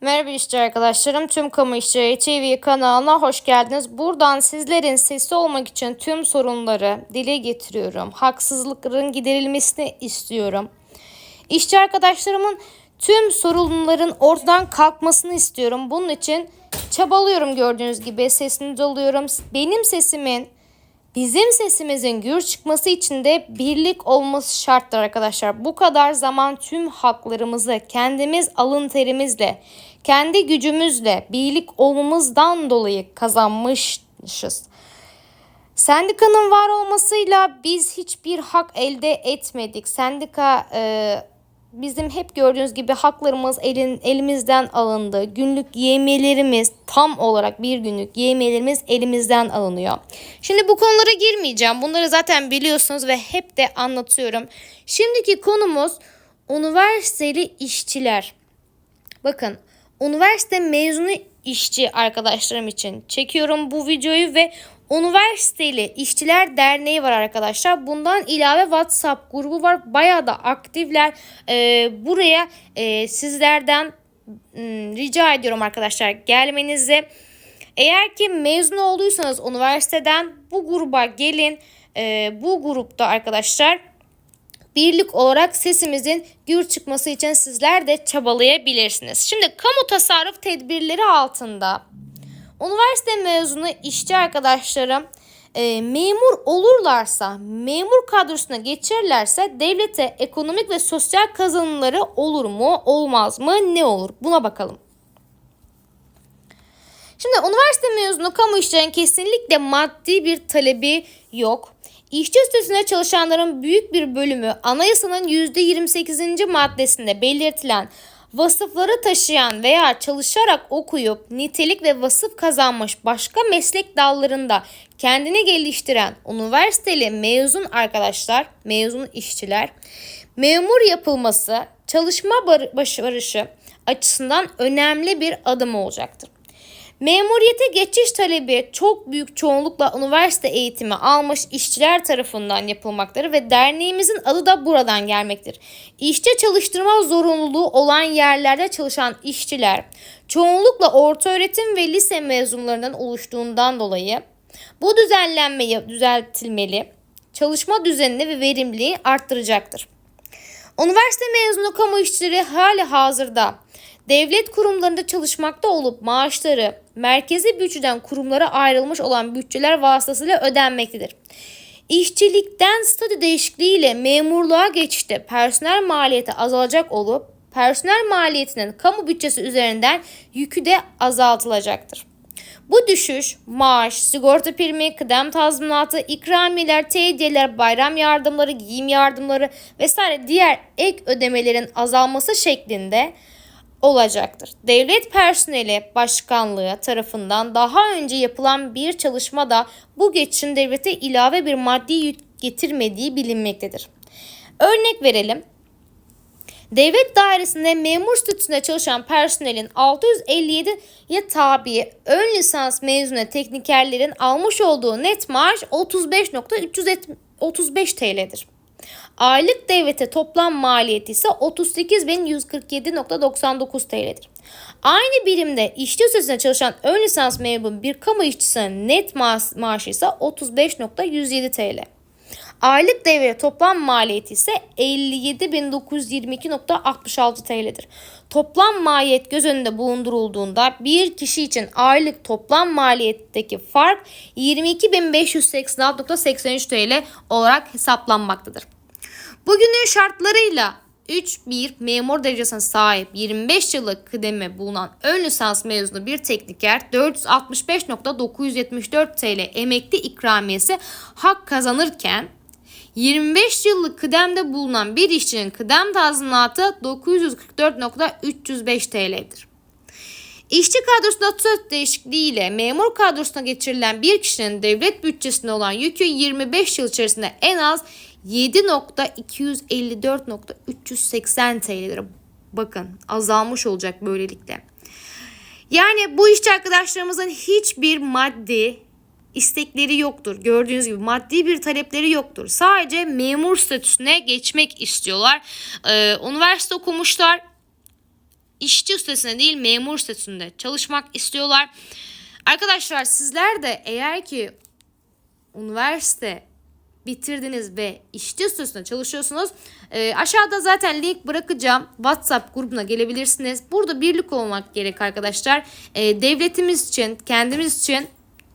Merhaba işçi arkadaşlarım. Tüm Kamu İşçileri TV kanalına hoş geldiniz. Buradan sizlerin sesi olmak için tüm sorunları dile getiriyorum. Haksızlıkların giderilmesini istiyorum. İşçi arkadaşlarımın tüm sorunların ortadan kalkmasını istiyorum. Bunun için çabalıyorum gördüğünüz gibi. Sesini doluyorum. Benim sesimin Bizim sesimizin gür çıkması için de birlik olması şarttır arkadaşlar. Bu kadar zaman tüm haklarımızı kendimiz alın terimizle, kendi gücümüzle, birlik olmamızdan dolayı kazanmışız. Sendikanın var olmasıyla biz hiçbir hak elde etmedik. Sendika e, bizim hep gördüğünüz gibi haklarımız elin, elimizden alındı. Günlük yemelerimiz tam olarak bir günlük yemelerimiz elimizden alınıyor. Şimdi bu konulara girmeyeceğim. Bunları zaten biliyorsunuz ve hep de anlatıyorum. Şimdiki konumuz üniversiteli işçiler. Bakın üniversite mezunu işçi arkadaşlarım için çekiyorum bu videoyu ve Üniversiteli İşçiler Derneği var arkadaşlar. Bundan ilave WhatsApp grubu var. Bayağı da aktifler. Ee, buraya e, sizlerden m, rica ediyorum arkadaşlar gelmenizi. Eğer ki mezun olduysanız üniversiteden bu gruba gelin. Ee, bu grupta arkadaşlar birlik olarak sesimizin gür çıkması için sizler de çabalayabilirsiniz. Şimdi kamu tasarruf tedbirleri altında üniversite mezunu işçi arkadaşlarım e, memur olurlarsa, memur kadrosuna geçerlerse devlete ekonomik ve sosyal kazanımları olur mu, olmaz mı, ne olur? Buna bakalım. Şimdi üniversite mezunu kamu işçilerin kesinlikle maddi bir talebi yok. İşçi statüsünde çalışanların büyük bir bölümü anayasanın %28. maddesinde belirtilen vasıfları taşıyan veya çalışarak okuyup nitelik ve vasıf kazanmış başka meslek dallarında kendini geliştiren üniversiteli mezun arkadaşlar, mezun işçiler memur yapılması çalışma başarışı açısından önemli bir adım olacaktır. Memuriyete geçiş talebi çok büyük çoğunlukla üniversite eğitimi almış işçiler tarafından yapılmaktadır ve derneğimizin adı da buradan gelmektir. İşçi çalıştırma zorunluluğu olan yerlerde çalışan işçiler çoğunlukla orta öğretim ve lise mezunlarından oluştuğundan dolayı bu düzenlenmeyi düzeltilmeli, çalışma düzenini ve verimliliği arttıracaktır. Üniversite mezunu kamu işçileri hali hazırda devlet kurumlarında çalışmakta olup maaşları merkezi bütçeden kurumlara ayrılmış olan bütçeler vasıtasıyla ödenmektedir. İşçilikten statü değişikliğiyle memurluğa geçişte personel maliyeti azalacak olup personel maliyetinin kamu bütçesi üzerinden yükü de azaltılacaktır. Bu düşüş maaş, sigorta primi, kıdem tazminatı, ikramiyeler, teydiyeler, bayram yardımları, giyim yardımları vesaire diğer ek ödemelerin azalması şeklinde olacaktır. Devlet personeli başkanlığı tarafından daha önce yapılan bir çalışma da bu geçişin devlete ilave bir maddi yük getirmediği bilinmektedir. Örnek verelim. Devlet dairesinde memur statüsünde çalışan personelin 657'ye tabi ön lisans mezunu teknikerlerin almış olduğu net maaş 35.335 TL'dir. Aylık devlete toplam maliyeti ise 38.147.99 TL'dir. Aynı birimde işçi sözüne çalışan ön lisans memuru bir kamu işçisinin net ma maaşı ise 35.107 TL. Aylık devre toplam maliyeti ise 57.922.66 TL'dir. Toplam maliyet göz önünde bulundurulduğunda bir kişi için aylık toplam maliyetteki fark 22.586.83 TL olarak hesaplanmaktadır. Bugünün şartlarıyla 3-1 memur derecesine sahip 25 yıllık kıdemi bulunan ön lisans mezunu bir tekniker 465.974 TL emekli ikramiyesi hak kazanırken 25 yıllık kıdemde bulunan bir işçinin kıdem tazminatı 944.305 TL'dir. İşçi kadrosunda söz değişikliğiyle memur kadrosuna geçirilen bir kişinin devlet bütçesinde olan yükü 25 yıl içerisinde en az 7.254.380 TL'dir. Bakın azalmış olacak böylelikle. Yani bu işçi arkadaşlarımızın hiçbir maddi istekleri yoktur. Gördüğünüz gibi maddi bir talepleri yoktur. Sadece memur statüsüne geçmek istiyorlar. Ee, üniversite okumuşlar işçi statüsünde değil memur statüsünde çalışmak istiyorlar. Arkadaşlar sizler de eğer ki üniversite bitirdiniz ve işçi statüsünde çalışıyorsunuz. e, aşağıda zaten link bırakacağım. WhatsApp grubuna gelebilirsiniz. Burada birlik olmak gerek arkadaşlar. E, devletimiz için, kendimiz için